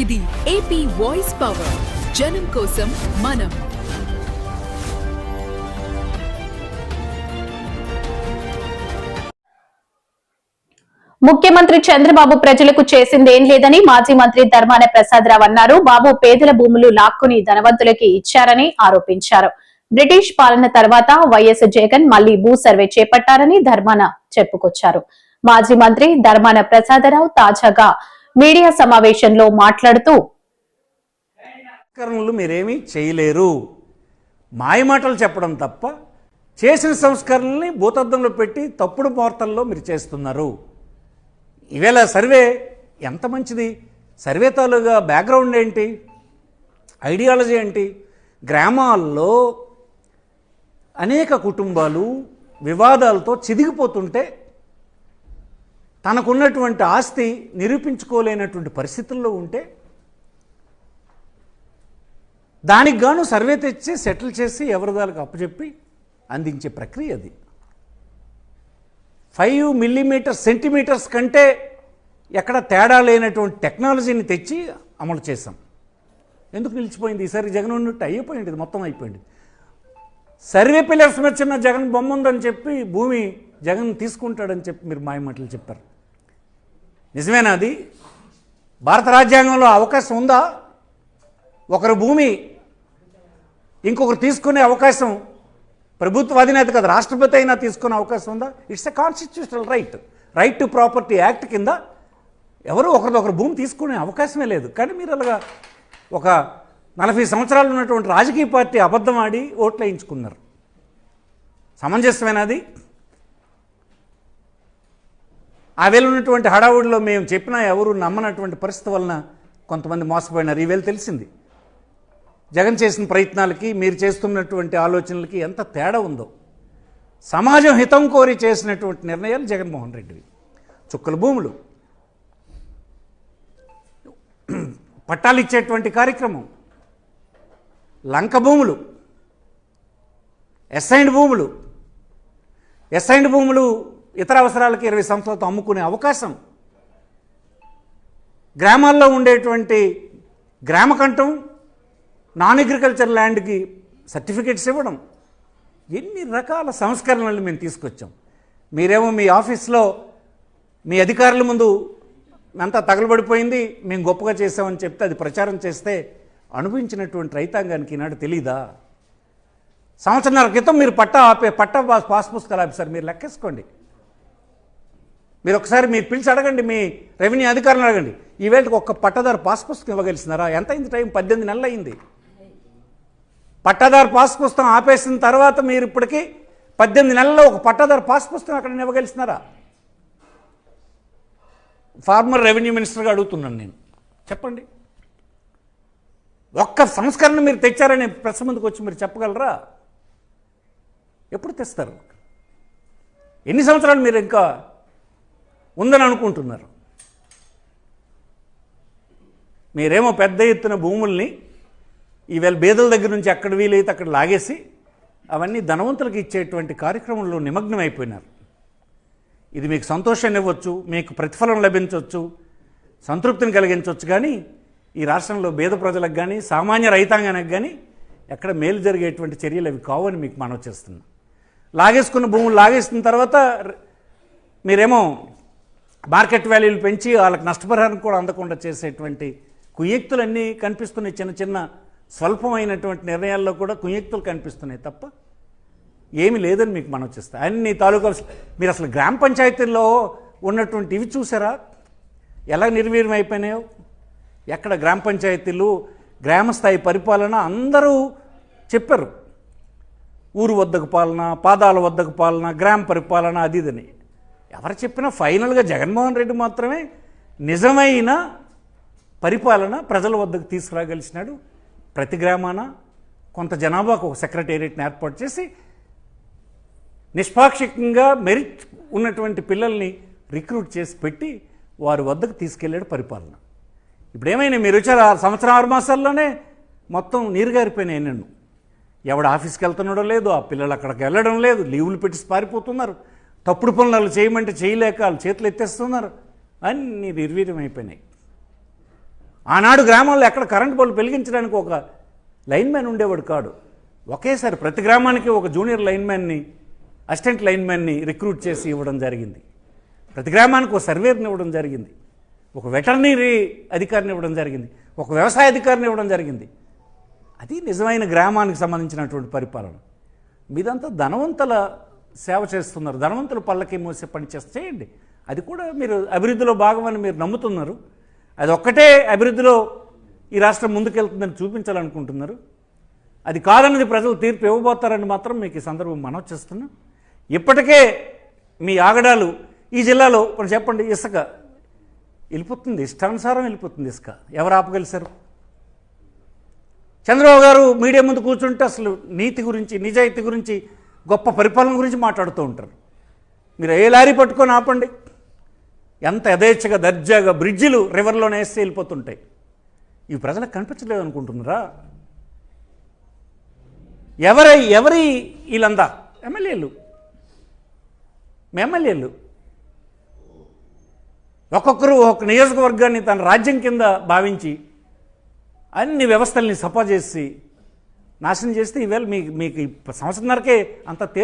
ఇది AP voice power జనం కోసం మనం. ముఖ్యమంత్రి చంద్రబాబు ప్రజలకు చేసిందేం లేదని మాజీ మంత్రి ధర్మాన ప్రసాదరావు అన్నారు. బాబు పేదల భూములు లాక్కుని ధనవంతులకి ఇచ్చారని ఆరోపించారు. బ్రిటిష్ పాలన తర్వాత వైఎస్ జగన్ మళ్ళీ భూ సర్వే చేపట్టారని ధర్మాన చెప్పుకొచ్చారు. మాజీ మంత్రి ధర్మాన ప్రసాదరావు తాజాగా మీడియా సమావేశంలో మాట్లాడుతూ సంస్కరణలు మీరేమీ చేయలేరు. మాయమాటలు చెప్పడం తప్ప చేసిన సంస్కరణల్ని భూతద్దంలో పెట్టి తప్పుడు వార్తల్లో మీరు చేస్తున్నారు. ఈవేళ సర్వే ఎంత మంచిది? సర్వే తాలూగా బ్యాక్గ్రౌండ్ ఏంటి? ఐడియాలజీ ఏంటి? గ్రామాల్లో అనేక కుటుంబాలు వివాదాలతో చిదిగిపోతుంటే తనకున్నటువంటి ఆస్తి నిరూపించుకోలేనటువంటి పరిస్థితుల్లో ఉంటే దానికి గాను సర్వే తెచ్చి సెటిల్ చేసి ఎవరిదాలకు అప్పచెప్పి అందించే ప్రక్రియ అది. ఫైవ్ మిల్లీమీటర్ సెంటీమీటర్స్ కంటే ఎక్కడ తేడా లేనటువంటి టెక్నాలజీని తెచ్చి అమలు చేశాం. ఎందుకు నిలిచిపోయింది? ఈసారి జగన్ ఉన్నట్టు అయిపోయింది మొత్తం అయిపోయింది. సర్వే పిల్లర్స్ మీద చిన్న జగన్ బొమ్మ ఉందని చెప్పి భూమి జగన్ తీసుకుంటాడని చెప్పి మీరు మాయమాటలు చెప్పారు. నిజమేనా అది? భారత రాజ్యాంగంలో అవకాశం ఉందా? ఒకరు భూమి ఇంకొకరు తీసుకునే అవకాశం ప్రభుత్వ అధినేత కదా రాష్ట్రపతి అయినా తీసుకునే అవకాశం ఉందా? It's a constitutional right right to property act కింద ఎవరు ఒకరిదొకరు భూమి తీసుకునే అవకాశమే లేదు. కానీ మీరు అలాగా ఒక నలభై సంవత్సరాలు ఉన్నటువంటి రాజకీయ పార్టీ అబద్ధం ఆడి ఓట్లు వేయించుకున్నారు. సమంజసమైనది ఆ వేళ ఉన్నటువంటి హడావుడిలో మేము చెప్పినా ఎవరు నమ్మనటువంటి పరిస్థితి వలన కొంతమంది మోసపోయినారు. ఈ వేళ తెలిసింది. జగన్ చేసిన ప్రయత్నాలకి మీరు చేస్తున్నటువంటి ఆలోచనలకి ఎంత తేడా ఉందో. సమాజం హితం కోరి చేసినటువంటి నిర్ణయాలు జగన్మోహన్ రెడ్డివి. చుక్కల భూములు. పట్టాలు ఇచ్చేటువంటి కార్యక్రమం. లంక భూములు. ఎస్ఐండ్ భూములు. ఎస్ఐండ్ భూములు ఇతర అవసరాలకి ఇరవై సంవత్సరాలతో అమ్ముకునే అవకాశం. గ్రామాల్లో ఉండేటువంటి గ్రామకంఠం నాన్ అగ్రికల్చర్ ల్యాండ్కి సర్టిఫికేట్స్ ఇవ్వడం. ఎన్ని రకాల సంస్కరణలు మేము తీసుకొచ్చాం. మీరేమో మీ ఆఫీస్లో మీ అధికారుల ముందు అంతా తగలబడిపోయింది మేము గొప్పగా చేసామని చెప్తే అది ప్రచారం చేస్తే అనుభవించినటువంటి రైతాంగానికి ఈనాడు తెలీదా? సంవత్సరాల క్రితం మీరు పట్టా ఆపే పట్టా పాస్ పాస్ పుస్తకాలు ఆపేశారు. మీరు లెక్కేసుకోండి. మీరు ఒకసారి మీరు పిలిచి అడగండి మీ రెవెన్యూ అధికారులను అడగండి. ఈవేళకి ఒక్క పట్టదారు పాస్ పుస్తకం ఇవ్వగలిసినారా? ఎంత అయింది టైం? పద్దెనిమిది నెలలు అయింది. పట్టాదారు పాస్ పుస్తకం ఆపేసిన తర్వాత మీరు ఇప్పటికీ పద్దెనిమిది నెలల్లో ఒక పట్టాదారు పాస్ పుస్తకం అక్కడ ఇవ్వగలిసినారా? ఫార్మర్ రెవెన్యూ మినిస్టర్గా అడుగుతున్నాను నేను. చెప్పండి. ఒక్క సంస్కరణ మీరు తెచ్చారని ప్రెస్ ముందుకు వచ్చి మీరు చెప్పగలరా? ఎప్పుడు తెస్తారు? ఎన్ని సంవత్సరాలు మీరు ఇంకా ఉందని అనుకుంటున్నారు. మీరేమో పెద్ద ఎత్తున భూముల్ని ఈవేళ బేదల దగ్గర నుంచి అక్కడ వీలైతే అక్కడ లాగేసి అవన్నీ ధనవంతులకు ఇచ్చేటువంటి కార్యక్రమంలో నిమగ్నం అయిపోయినారు ఇది మీకు సంతోషాన్ని ఇవ్వచ్చు మీకు ప్రతిఫలం లభించవచ్చు సంతృప్తిని కలిగించవచ్చు కానీ ఈ రాష్ట్రంలో బేద ప్రజలకు కానీ సామాన్య రైతాంగానికి కానీ ఎక్కడ మేలు జరిగేటువంటి చర్యలు అవి కావని మీకు మనవి చేస్తున్నాం. లాగేసుకున్న భూములు లాగేసిన తర్వాత మీరేమో మార్కెట్ వాల్యూలు పెంచి వాళ్ళకి నష్టపరిహారం కూడా అందకుండా చేసేటువంటి కుయ్యక్తులన్నీ కనిపిస్తున్నాయి. చిన్న చిన్న స్వల్పమైనటువంటి నిర్ణయాల్లో కూడా కుయ్యక్తులు కనిపిస్తున్నాయి తప్ప ఏమీ లేదని మీకు మనం చేస్తా. అన్ని తాలూకా మీరు అసలు గ్రామ పంచాయతీల్లో ఉన్నటువంటి ఇవి చూసారా? ఎలా నిర్వీర్యం అయిపోయినాయో? ఎక్కడ గ్రామ పంచాయతీలు గ్రామ స్థాయి పరిపాలన అందరూ చెప్పారు. ఊరు వద్దకు పాలన పాదాల వద్దకు పాలన గ్రామ పరిపాలన అది ఇదని. ఎవరు చెప్పినా ఫైనల్గా జగన్మోహన్ రెడ్డి మాత్రమే నిజమైన పరిపాలన ప్రజల వద్దకు తీసుకురాగలిసినాడు. ప్రతి గ్రామాన కొంత జనాభాకు ఒక సెక్రటేరియట్ని ఏర్పాటు చేసి నిష్పాక్షికంగా మెరిట్ ఉన్నటువంటి పిల్లల్ని రిక్రూట్ చేసి పెట్టి వారి వద్దకు తీసుకెళ్ళాడు పరిపాలన. ఇప్పుడు ఏమైనా మీరు వచ్చారు ఆ సంవత్సరం ఆరు మాసాల్లోనే మొత్తం నీరు గారిపోయినాయి నేను ఎవడు ఆఫీస్కి వెళ్తున్నాడో లేదు ఆ పిల్లలు అక్కడికి వెళ్ళడం లేదు లీవులు పెట్టి పారిపోతున్నారు. తప్పుడు పనులు వాళ్ళు చేయమంటే చేయలేక వాళ్ళు చేతులు ఎత్తేస్తున్నారు. అన్నీ నిర్వీర్యం అయిపోయినాయి. ఆనాడు గ్రామంలో ఎక్కడ కరెంట్ బల్బు వెలిగించడానికి ఒక లైన్ మ్యాన్ ఉండేవాడు కాడు. ఒకేసారి ప్రతి గ్రామానికి ఒక జూనియర్ లైన్ మ్యాన్ని అసిస్టెంట్ లైన్ మ్యాన్ని రిక్రూట్ చేసి ఇవ్వడం జరిగింది. ప్రతి గ్రామానికి ఒక సర్వేర్ని ఇవ్వడం జరిగింది. ఒక వెటర్నరీ అధికారిని ఇవ్వడం జరిగింది. ఒక వ్యవసాయ అధికారిని ఇవ్వడం జరిగింది. అది నిజమైన గ్రామానికి సంబంధించినటువంటి పరిపాలన. మీదంతా ధనవంతుల సేవ చేస్తున్నారు. ధనవంతుల పళ్ళకి మోసే పని చేస్తే చేయండి. అది కూడా మీరు అభివృద్ధిలో భాగమని మీరు నమ్ముతున్నారు. అది ఒక్కటే అభివృద్ధిలో ఈ రాష్ట్రం ముందుకెళ్తుందని చూపించాలనుకుంటున్నారు. అది కాదన్నది ప్రజలు తీర్పు ఇవ్వబోతారని మాత్రం మీకు ఈ సందర్భం మనవి చేస్తున్నా. ఇప్పటికే మీ ఆగడాలు ఈ జిల్లాలో ఇప్పుడు చెప్పండి ఇసుక వెళ్ళిపోతుంది ఇష్టానుసారం వెళ్ళిపోతుంది ఇసుక. ఎవరు ఆపగలిశారు? చంద్రబాబు గారు మీడియా ముందు కూర్చుంటే అసలు నీతి గురించి నిజాయితీ గురించి గొప్ప పరిపాలన గురించి మాట్లాడుతూ ఉంటారు. మీరు ఏ లారీ పట్టుకొని ఆపండి. ఎంత యథేచ్ఛగా దర్జాగా బ్రిడ్జిలు రివర్లోనే వేస్తే వెళ్ళిపోతుంటాయి. ఇవి ప్రజలకు కనిపించలేదు అనుకుంటున్నారా? ఎవరై ఎవరి వీళ్ళందా? ఎమ్మెల్యేలు. ఎమ్మెల్యేలు. ఒక్కొక్కరు ఒక నియోజకవర్గాన్ని తన రాజ్యం కింద భావించి అన్ని వ్యవస్థల్ని సపా చేసి నాశనం చేస్తే ఈవేళ మీకు మీకు సంవత్సరంన్నరకే అంత